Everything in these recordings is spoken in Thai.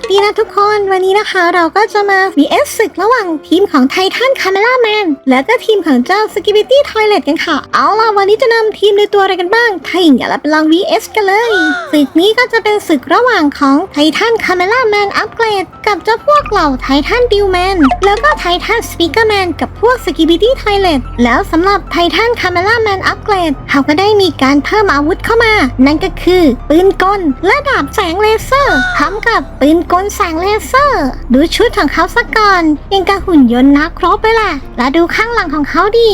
วัสดีนะทุกคนวันนี้นะคะเราก็จะมา VS ศึกระหว่างทีมของไททันคา m ม r a แมนและก็ทีมของเจ้า s k i b i t y Toilet กันค่ะ เอาล่ะวันนี้จะนำทีมโดยตัวอะไรกันบ้างถ้าอย่างนั้นเราไปลอง VS กันเลยศึกนี้ก็จะเป็นศึกระหว่างของไททันคา m ม r a แมนอัปเกรดกับเจ้าพวกเหล่าไททันดิวแมนแล้วก็ไททันสปีกเกอร์แมนกับพวก s k i b i t y Toilet แล้วสำหรับไททันคา m ม r a แมนอัปเกรดเขาก็ได้มีการเพิ่มอาวุธเข้ามา นั่นก็คือปืนกลและดาบแสงเลเซอร์พร้อมกับปืนกลแสงเลเซอร์ ดูชุดของเขาสักก่อนยังกับหุ่นยนต์นักรบไปล่ะแล้วดูข้างหลังของเขาดิ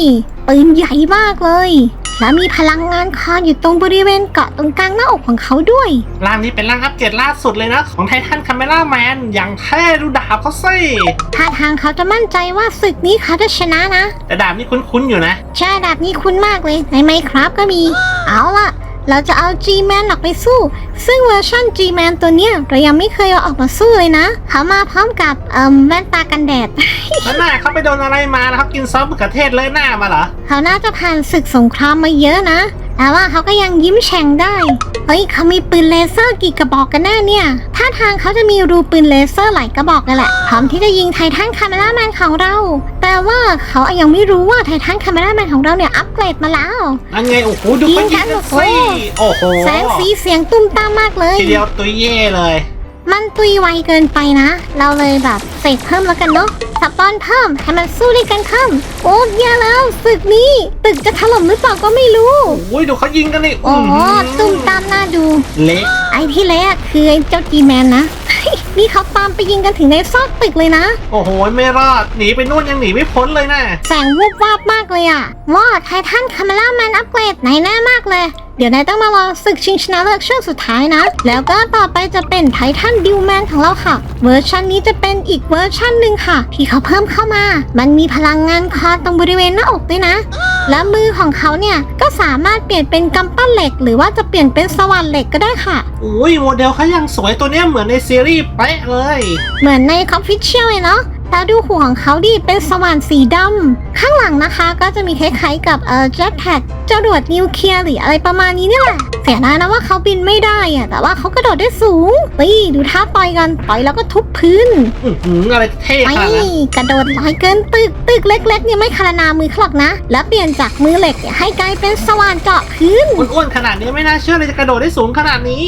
ปืนใหญ่มากเลย และมีพลังงานคอนอยู่ตรงบริเวณเกาะตรงกลางหน้าอกของเขาด้วย ร่างนี้เป็นร่างอัปเกรดล่าสุดเลยนะ ของไททันคาเมล่าแมนอย่างเท่ดูดาบเขาสิท่าทางเขาจะมั่นใจว่าศึกนี้เขาจะชนะนะ แต่ดาบนี่คุ้นๆอยู่นะ ใช่ดาบนี้คุ้นมากเลยในไมครับก็มี เอาล่ะ เราจะเอา G-Man ออกไปสู้ ซึ่งเวอร์ชัน G-Man ตัวเนี้ยเรายังไม่เคยเอาออกมาสู้เลยนะ เขามาพร้อมกับเอ่มแว่นตากันแดด แล้วหน้าเขาไปโดนอะไรมาแล้วเขากินซอสมะเขือเทศเลยหน้ามาเหรอ เขาน่าจะผ่านศึกสงครามมาเยอะนะ แต่ว่าเขาก็ยังยิ้มแฉ่งได้ เฮ้ยเขามีปืนเลเซอร์กี่กระบอกกันแน่เนี่ย ท่าทางเขาจะมีรูปืนเลเซอร์หลายกระบอกกันแหละ พร้อมที่จะยิงไททันคา m ม r a แมนของเรา แต่ว่าเขายังไม่รู้ว่าไททันคา m ม r a แมนของเราเนี่ยอัปเกรดมาแล้วอันไงโอ้โหดูเขายิงกันสิโอ้โหแสงสีเสียงตุ้มตามมากเลย ทีเดียวตัวเย่เลย มันตุยไวเกินไปนะ เราเลยแบบเสกเพิ่มแล้วกันเนาะสปอนเพิ่มให้มันสู้ด้วยกันเพิ่มโอ้แย่แล้วศึกนี้ตึกจะถล่มหรือเปล่าก็ไม่รู้ โอ้ยดูเขายิงกันนี่โอ้โหหือตุ้มตามน่าดู เละไอ้ที่เละอะคือไอ้เจ้าจีแมนนะ นี่เขาตามไปยิงกันถึงในซอกตึกเลยนะ โอ้โหไม่รอดหนีไปนู่นยังหนีไม่พ้นเลยนะแสงวูบวาบมากเลยอะว่าไททันคา m ม r a แมนอัปเกรดไหนแน่มากเลย เดี๋ยวนายต้องมารอศึกชิงชนะเลิศช่วงสุดท้ายนะ แล้วก็ต่อไปจะเป็นไททันดิวแมนของเราค่ะ เวอร์ชันนี้จะเป็นอีกเวอร์ชันหนึ่งค่ะ ที่เขาเพิ่มเข้ามา มันมีพลังงานคอตรงบริเวณหน้าอกด้วยนะ และมือของเขาเนี่ยก็สามารถเปลี่ยนเป็นกำปั้นเหล็ก หรือว่าจะเปลี่ยนเป็นสว่านเหล็กก็ได้ค่ะโอ้ยโมเดลเขายังสวยตัวเนี้ยเหมือนในซีรีส์เป๊ะเลย เหมือนในคอฟฟิเชียลเลยเนาะ แล้วดูหัวของเขาดิเป็นสว่านสีดำข้างหลังนะคะก็จะมีคล้ายๆกับเอ่อแจ็คแพ็กจรวดนิวเคลียร์หรืออะไรประมาณนี้นี่แหละเสียดายนะว่าเขาบินไม่ได้อะแต่ว่าเขากระโดดได้สูงเฮ้ยดูท่าต่อยกันต่อยแล้วก็ทุบพื้นอื้อหืออะไรเท่ไอ้ขนาดนั้นกระโดดลอยเกินตึกตึกเล็กๆเนี่ยไม่คารนามือเขาหรอกนะ แล้วเปลี่ยนจากมือเหล็กเนี่ยให้กลายเป็นสว่านเจาะพื้น อ้วนๆขนาดนี้ไม่น่าเชื่อเลยจะกระโดดได้สูงขนาดนี้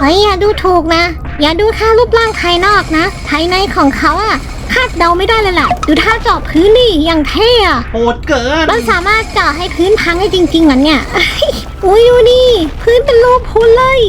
เฮ้ยอย่าดูถูกนะ อย่าดูแค่รูปร่างภายนอกนะ ภายในของเขาอะ คาดเดาไม่ได้เลยแหละดูท่าเจาะพื้นนี่อย่างเท่อะโหดเกิน มันสามารถเจาะให้พื้นพังได้จริงๆเหรอเนี่ย อุ้ยดูนี่ พื้นเป็นรูพุนเลย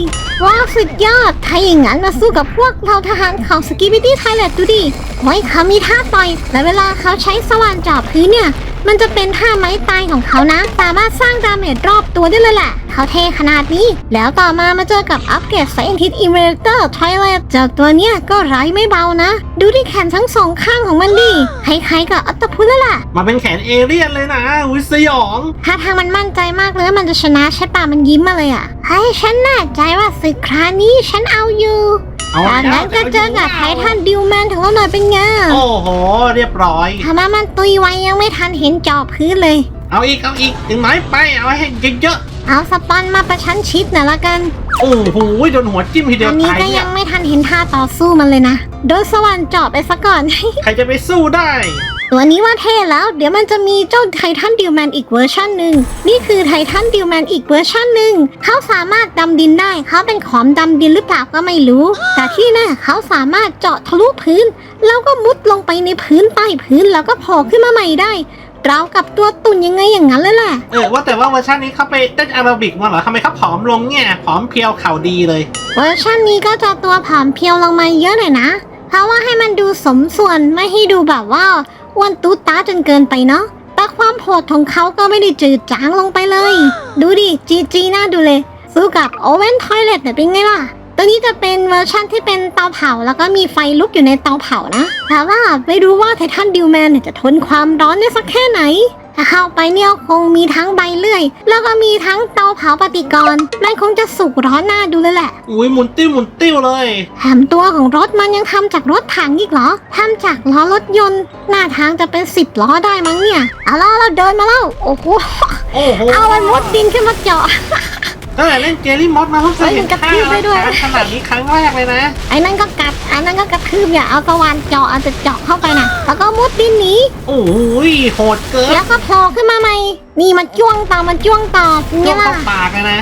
ว้าวสุดยอด ถ้าอย่างนั้นมาสู้กับพวกเราทหารของสกิบิตี้ไทยแลนด์ดูดิโอ้ยเขามีท่าต่อย และเวลาเขาใช้สว่านเจาะพื้นเนี่ย มันจะเป็นท่าไม้ตายของเขานะ สามารถสร้างดาเมจรอบตัวได้เลยแหละ เขาเท่ขนาดนี้ แล้วต่อมามาเจอกับอัปเกรดไซเอนทิสอินเวเตอร์ทอยเลตเจ้าตัวเนี้ยก็ไร้ไม่เบานะ ดูที่แขนทั้งสองข้างของมันดิคล้ายๆกับอัตตพุทธเลยล่ะ มาเป็นแขนเอเลี่ยนเลยนะอุ้ยสยองถ้าทางมันมั่นใจมากเลยว่ามันจะชนะใช่ปะมันยิ้มมาเลยอะเฮ้ยฉันแน่ใจว่าศึกคราวนี้ฉันเอาอยู่เอา ตอนนั้นก็เจอกับไททันดิวแมนของเราหน่อยเป็นไงโอ้โห เรียบร้อยทำไมมันตุยไวยังไม่ทันเห็นจอบพื้นเลย เอาอีกเอาอีกถึงไม้ไปเอาให้เยอะเอาสปอนมาประชันชิดหน่อยละกัน ๆโอ้โหโดนหัวจิ้มทีเดียอัวนนี้ตายก็เนี่ยัยงไม่ทันเห็นท่าต่อสู้มันเลยนะ โดนสวรรค์เจาะไปซะก่อน ใครจะไปสู้ได้ ตัวนี้ว่าเท่แล้ว เดี๋ยวมันจะมีเจ้าไททันดิวแมนอีกเวอร์ชันหนึ่งนี่คือไททันดิวแมนอีกเวอร์ชันหนึ่งเขาสามารถดำดินได้ เขาเป็นขอมดำดินหรือเปล่าก็ไม่รู้ แต่ที่แน่เขาสามารถเจาะทะลุพื้น แล้วก็มุดลงไปในพื้นใต้พื้นแล้วก็โผล่ขึ้นมาใหม่ได้ เรากับตัวตุ่นยังไงอย่างนั้นเลยแหละ เออว่าแต่ว่าเวอร์ชันนี้เขาไปเต้นอาราบิกมาเหรอทำไมเขาผอมลงเนี่ยผอมเพรียวเข่าดีเลย เวอร์ชันนี้ก็จะตัวผอมเพรียวลงมาเยอะหน่อยนะ เพราะว่าให้มันดูสมส่วนไม่ให้ดูแบบว่าอ้วนตูดตาจนเกินไปเนาะ แต่ความโหดของเขาก็ไม่ได้จืดจางลงไปเลย ดูดิจีจีน่าดูเลยสู้กับโอเว่นทอยเลตเนี่ยเป็นไงล่ะ ตัวนี้จะเป็นเวอร์ชันที่เป็นเตาเผา แล้วก็มีไฟลุกอยู่ในเตาเผานะ แต่ว่าไม่รู้ว่าไททันดิวแมนเนี่ยจะทนความร้อนได้สักแค่ไหนถ้าเข้าไปเนี่ยคงมีทั้งใบเลื่อย แล้วก็มีทั้งเตาเผาปฏิกรณ์มันคงจะสุกร้อนหน้าดูเลยแหละ อุ้ยหมุนติ้วหมุนติ้วเลย แถมตัวของรถมันยังทำจากรถถังอีกเหรอทำจากล้อรถยนต์ หน้าทางจะเป็นสิบล้อได้มั้งเนี่ยเอาล่ะเราเดินมาแล้ว โอ้โห โอ้โห เอามันมุดดินขึ้นมาเจาะ ตั้งแต่เล่นเจลลี่มอสมาเพิ่งเคยเห็นเฮ้ยมันกระค่าทืบได้ด้วย ขนาดนี้ครั้งแรกเลยนะ ไอ้นั่นก็กัดไอ้นั่นก็กระทืบอย่าเอาสว่านเจาะเอาจะเจาะเข้าไปนะแล้วก็มุดดินหนีโอ้ยโหดเกินแล้วก็โผล่ขึ้นมาใหม่ นี่มันจ้วงต่อมันจ้วงต่อจ้เนี่อยงล่ะเข้าปากเลยนะ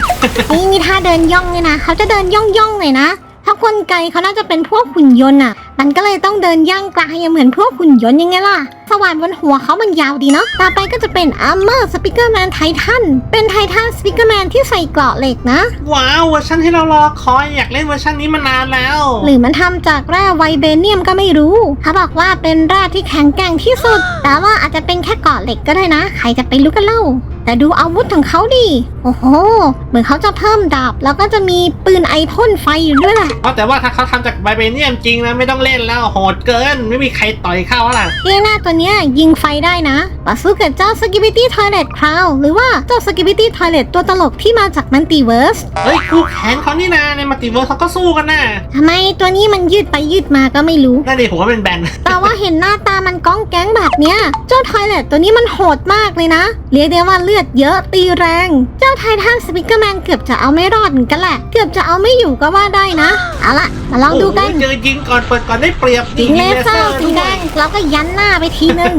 นี่มีท่าเดินย่องเลยนะเขาจะเดินย่องย่องๆเลยนะถ้ากลไกเขาน่าจะเป็นพวกหุ่นยนต์อะ มันก็เลยต้องเดินย่างกลายเหมือนพวกหุ่นยนต์ยังไงล่ะสว่านบนหัวเขามันยาวดีเนาะ ต่อไปก็จะเป็นอัมเมอร์สปิเกอร์แมนไททัน เป็นไททันสปิเกอร์แมนที่ใส่เกราะเหล็กนะ ว้าวเวอร์ชันที่เรารอคอยอยากเล่นเวอร์ชันนี้มานานแล้ว หรือมันทำจากแร่ไวเบเนียมก็ไม่รู้ เขาบอกว่าเป็นแร่ที่แข็งแกร่งที่สุด แต่ว่าอาจจะเป็นแค่เกราะเหล็กก็ได้นะ ใครจะไปรู้กันเล่า แต่ดูอาวุธของเขาดิ โอ้โห เหมือนเขาจะเพิ่มดาบ แล้วก็จะมีปืนไอพ่นไฟอยู่ด้วยแหละเพราะแต่ว่าถ้าเขาทำจากไบเบเนียมจริงนะไม่ต้องเล่นแล้วโหดเกิน ไม่มีใครต่อยเข้าแล้วล่ะเทียหน้าตัวเนี้ยยิงไฟได้นะต่อสู้กับเจ้าสกิบิตี้ทอยเลตคราวหรือว่าเจ้าสกิบิตี้ทอยเลตตัวตลกที่มาจากมันติเวิร์สเฮ้ยคู่แข่งเขานี่นะในมัลติเวิร์สเขาก็สู้กันนะทำไมตัวนี้มันยืดไปยืดมาก็ไม่รู้นั่นดิผมว่าเป็นแบนแต่ว่าเห็นหน้าตามันก้องแก๊งแบบเนี้ย เจ้าทอยเลตตัวนี้มันโหดมากเลยนะเรียกได้ว่าเลือดเยอะตีแรง เจ้าไททันสปิเกอร์แมนเกือบจะเอาไม่รอดเหมือนกันแหละ เกือบจะเอาไม่อยู่ก็ว่าได้นะเอาละมาลองดูกันโโหเจอยิงก่อนเปิดก่อนได้เปรียบยิงเลเซอร์สีแดงแล้วก็ยันหน้าไปทีนึง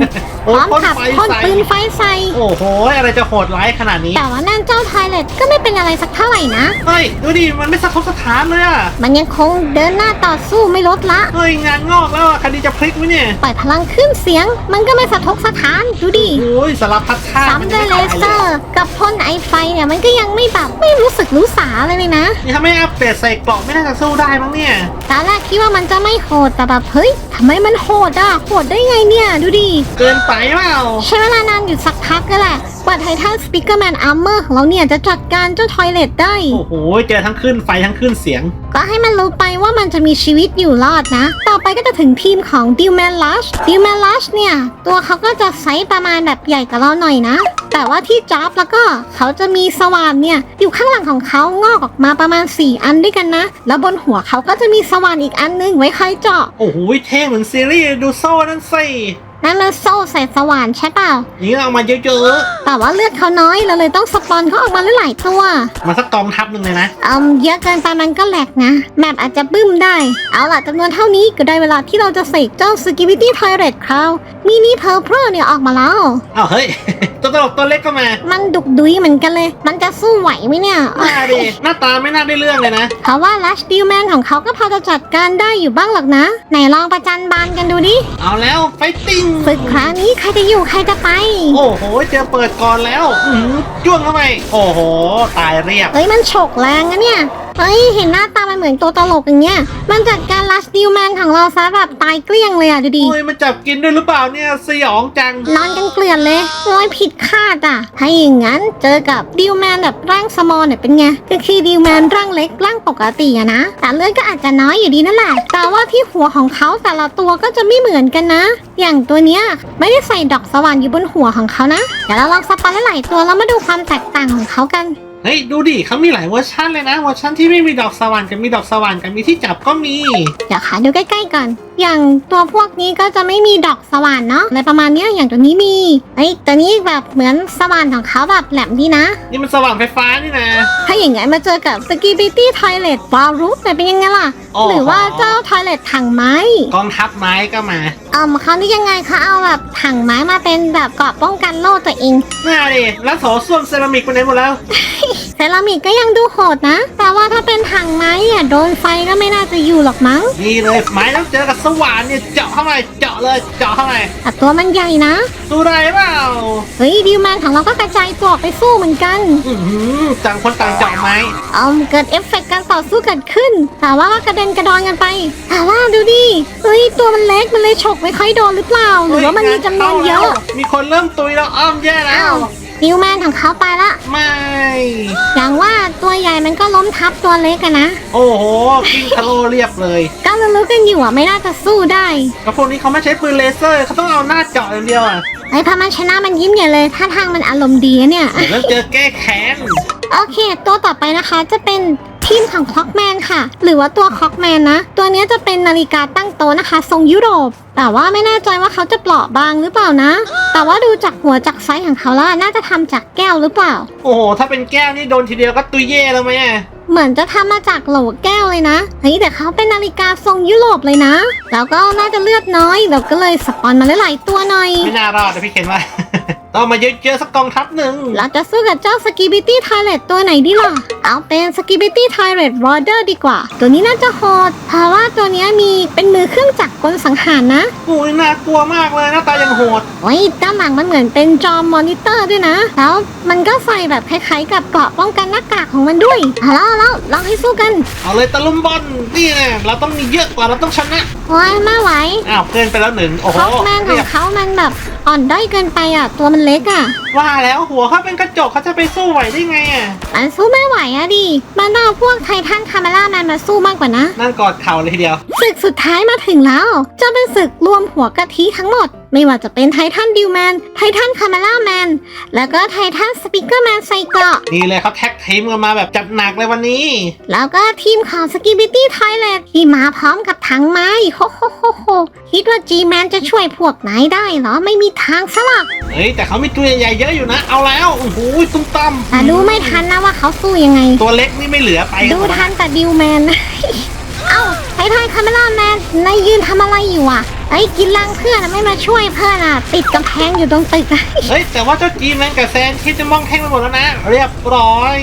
พโอ้ร้อมพ่นขับไฟพ่นใส่ปืนไฟใส่โอ้โห อะไรจะโหดร้ายขนาดนี้ แต่ว่านั่นเจ้าทอยเลตก็ไม่เป็นอะไรสักเท่าไหร่นะ เฮ้ย ดูดิ มันไม่สะทกสถานเลยอะมันยังคงเดินหน้าต่อสู้ไม่ลดละ เฮ้ย งานงอกแล้วอะคดีจะพลิกไหมเนี่ยปล่อยพลังขึ้นเสียง มันก็ไม่สะทกสถาน ดูดิโอ้ยสารพัดท่าซ้ำด้วยเลเซอร์ กับพ่นไอไฟเนี่ยมันก็ยังไม่แบบไม่รู้สึกรู้สาเลยเลยนะนี่ถ้าไม่อัปเดตใส่กล่องไม่น่าจะสู้ได้มั้งเนี่ยตอนแรกคิดว่ามันจะไม่โหดแต่แบบเฮ้ยทำไมมันโหดอะโหดได้ไงเนี่ยดูดิเกินไปเปล่า ใช้เวลานานอยู่สักพักก็แหละกว่าไททันสปิเกอร์แมนอาร์เมอร์ของเราเนี่ยจะจัดการเจ้าทอยเลตได้ โอ้โห เจอทั้งขึ้นไฟทั้งขึ้นเสียง ก็ให้มันรู้ไปว่ามันจะมีชีวิตอยู่รอดนะ ต่อไปก็จะถึงทีมของดิวแมนลัชดิวแมนลัชเนี่ย ตัวเขาก็จะไซส์ประมาณแบบใหญ่กว่าเราหน่อยนะ แต่ว่าที่จ็อบแล้วก็เขาจะมีสว่านเนี่ยอยู่ข้างหลังของเขางอกออกมาประมาณ 4 อันด้วยกันนะ แล้วบนหัวเขาก็จะมีสว่านอีกอันนึงไว้คอยเจาะ โอ้โห เท่เหมือนซีรีส์ดูโซ่นั่นสิ นั่นมันโซ่ใส่สว่านใช่เปล่าอย่างนี้เราเอามาเยอะแต่ว่าเลือดเขาน้อยเราเลยต้องสปอนเขาออกมาหลายๆตัวๆ มาสักกองทัพหนึ่งเลยนะ เอืมเยอะเกินไปมันก็แหลกนะแมปอาจจะบึ้มได้ เอาล่ะจำนวนเท่านี้ก็ได้เวลาที่เราจะเสกเจ้า s k i b i t y Toilet Crown มินิเพ r ร์ r เนี่ยออกมาแล้ว อ้าวเฮ้ย ตัวตลกตัวเล็กก็มามันดุกดุยเหมือนกันเลย มันจะสู้ไหวไหมเนี่ยมาดิหน้าตาไม่น่าได้เรื่องเลยนะ เพราะว่า Lush d e a l Man ของเขาก็พอจะจัดการได้อยู่บ้างหรอกนะ ไหนลองประจันบานกันดูดิ เอาแล้วไฟติ้งฝึกครั้งนี้ใครจะอยู่ใครจะไป โอ้โหเจอเปิดก่อนแล้วอือหือจ้วงเข้าไปโอ้โห ตายเรียบเฮ้ยมันฉกแรงนะเนี่ย เฮ้ย เห็นหน้าตามันเหมือนตัวตลกอย่างเงี้ย มันจัดการ Lush d e a l Man ของเราซะแบบตายเกลี้ยงเลยอะดูดิ โอ้ยมันจับกินด้วยหรือเปล่าเนี่ยสยองจัง นอนกันเกลื่อนเลยลอยผิดคาดอะ ถ้าอย่างนั้นเจอกับดิวแมนแบบร่างสมอลเนี่ยเป็นไง ก็คือดิวแมนร่างเล็กร่างปกติอะนะ แต่เลือดก็อาจจะน้อยอยู่ดีนั่นแหละ แต่ว่าที่หัวของเขาแต่ละตัวก็จะไม่เหมือนกันนะ อย่างตัวเนี้ยไม่ได้ใส่ดอกสว่านอยู่บนหัวของเขานะ เดี๋ยวเราลองสปอนหลายๆตัวแล้วมาดูความแตกต่างของเขากัน เฮ้ยดูดิเขามีหลายเวอร์ชันเลยนะเวอร์ชันที่ไม่มีดอกสว่านกับมีดอกสว่านกับมีที่จับก็มี เดี๋ยวขาดูใกล้ๆก่อน อย่างตัวพวกนี้ก็จะไม่มีดอกสว่านเนาะอะไรประมาณเนี้ยอย่างตัวนี้มีเอ้ยตัวนี้แบบเหมือนสว่านของเขาแบบแหลมดีนะ นี่มันสว่านไฟฟ้านี่นะ ถ้าอย่างงั้นมาเจอกับ s k i b i t y Toilet w a l r o o f เนี่ยเป็นยังไงล่ะ โอ้โห หรือว่าเจ้า Toilet ถังไม้กองทัพไม้ก็มาเอ่อเขานี่ยังไงเขาเอาแบบถังไม้มาเป็นแบบเกราะป้องกันโล่ตัวเอง น่าดิแล้วโถส้วมเซรามิกไปไหนหมดแล้ว เซรามิกก็ยังดูโหดนะ แต่ว่าถ้าเป็นถังไม้อะโดนไฟก็ไม่น่าจะอยู่หรอกมั้ง นี่เลยไม้ต้องเจอกับสว่านเนี่ยเจาะเข้าไปเจาะเลยเจาะเข้าไปแต่ตัวมันใหญ่นะ สู้ได้เปล่าเฮ้ยดิวแมนของเราก็กระจายตัวออกไปสู้เหมือนกัน อือหือต่างคนต่างเจาะไม้เอมเกิดเอฟเฟกต์การต่อสู้เกิดขึ้น แต่ว่าก็กระเด็นกระดอนกันไปแต่ว่าดูดิเฮ้ยตัวมันเล็กมันเลยฉกไม่ค่อยโดนหรือเปล่า หรือว่ามันมีจำนวนเยอะ มีคนเริ่มตุยแล้วอ้อมแย่แล้อ้าว ว ดิวแมนของเขาไปละ ไม่ อย่างว่าตัวใหญ่มันก็ล้มทับตัวเล็กอะนะ โอ้โหกิ้งทะโลเรียบเลย ก็รู้ๆกันอยู่อะไม่น่าจะสู้ได้แล้วพวกนี้เขาไม่ใช้ปืนเลเซอร์เขาต้องเอาหน้าเจาะอย่างเดียวอะไอ้พามันชนะมันยิ้มใหญ่เลยท่าทางมันอารมณ์ดีอะเนี่ย เดี๋ยวเริ่มเจอแก้แค้นโอเค ตัวต่อไปนะคะจะเป็นทีทีมของคล็อกแมนค่ะ หรือว่าตัวคล็อกแมนนะ ตัวเนี้ยจะเป็นนาฬิกาตั้งโต๊ะนะคะ ทรงยุโรป แต่ว่าไม่แน่ใจว่าเขาจะเปราะบางหรือเปล่านะ แต่ว่าดูจากหัวจากไซส์ของเขาแล้วน่าจะทำจากแก้วหรือเปล่า โอ้โห ถ้าเป็นแก้วนี่โดนทีเดียวก็ตุยเย่แล้วไหมอะเหมือนจะทำมาจากโหลแก้วเลยนะเฮ้ยแต่เขาเป็นนาฬิกาทรงยุโรปเลยนะ แล้วก็น่าจะเลือดน้อยเราก็เลยสปอนมาหลายๆตัวหน่อย ไม่น่ารอดนะพี่เคนว่า ต้องมาเยอะๆสักกองทัพหนึ่งเราจะสู้กับเจ้าสกิบิตี้ทอยเลตตัวไหนดีล่ะ เอาเป็นสกิบิตี้ทอยเลตรอเดอร์ดีกว่า ตัวนี้น่าจะโหดเพราะว่าตัวเนี้ยมีเป็นมือเครื่องจักรกลสังหารนะโอ้ยน่ากลัวมากเลยหน้าตายังโหดโอ้ยด้านหลังมันเหมือนเป็นจอมอนิเตอร์ด้วยนะ แล้วมันก็ใส่แบบคล้ายๆกับเกราะป้องกันหน้ากากของมันด้วยเอาแล้วเอาแล้วลองให้สู้กัน เอาเลยตะลุมบอลนี่นะเราต้องมีเยอะกว่าเราต้องชนะโอ้ยไม่ไหวอ้าวเกินไปแล้วหนึ่งโอ้โหคอกแมนขเรีอยงบเขามันแบบอ่อนด้อยเกินไปอะตัวมันเล็กอะ ว่าแล้วหัวเขาเป็นกระจกเขาจะไปสู้ไหวได้ไงอะมันสู้ไม่ไหวอะดิ มันต้องเอาพวกไททันคาเมล่าแมนมาสู้มากกว่านะ นั่งกอดเข่าเลยทีเดียว ศึกสุดท้ายมาถึงแล้ว จะเป็นศึกรวมหัวกะทิทั้งหมด ไม่ว่าจะเป็นไททันดิวแมน ไททันคาเมล่าแมน แล้วก็ไททันสปิเกอร์แมนไซเกาะนี่เลยเขาแท็กทีมกันมาแบบจัดหนักเลยวันนี้ แล้วก็ทีมของสกิบิตี้ไทเลตที่มาพร้อมกับถังไม้โฮโฮโฮโฮคิดว่าจีแมนจะช่วยพวกนายได้เหรอไม่มีทางสลักเฮ้ยแต่เขามีตัวใหญ่ๆเยอะอยู่นะ เอาแล้วโอ้โหตุ้มตั้มแต่ดูไม่ทันนะว่าเขาสู้ยังไง ตัวเล็กนี่ไม่เหลือไปดูทันแต่ดิวแมน เอ้าไททันคาเมล่าแมนนายยืนทำอะไรอยู่อะ ไอ้กินลังเพื่อนอะไม่มาช่วยเพื่อนอะ ติดกำแพงอยู่ตรงตึกเฮ้ย แต่ว่าเจ้าจีแมนกับแซนคิดจะมองแท่งไปหมดแล้วนะ เรียบร้อย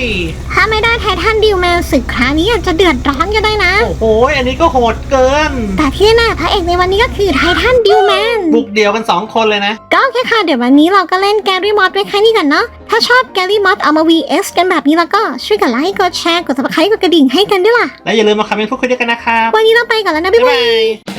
ถ้าไม่ได้ไททันดิวแมนศึกครั้งนี้อาจจะเดือดร้อนก็ได้นะ โอ้โห อันนี้ก็โหดเกิน แต่ที่แน่พระเอกในวันนี้ก็คือไททันดิวแมน บุกเดียวกันสองคนเลยนะ ก็โอเคค่ะ เดี๋ยววันนี้เราก็เล่นแกรี่มอสไว้แค่นี้ก่อนเนาะ ถ้าชอบแกรี่มอสเอามา VS กันแบบนี้แล้วก็ช่วยกดไลค์ กดแชร์ กด subscribe กดกระดิ่งให้กันด้วยล่ะ และอย่าลืมมาคอมเมนต์พูดคุยด้วยกันนะครับ วันนี้เราไปก่อนแล้วนะ บ๊ายบ๊ายบาบาย ย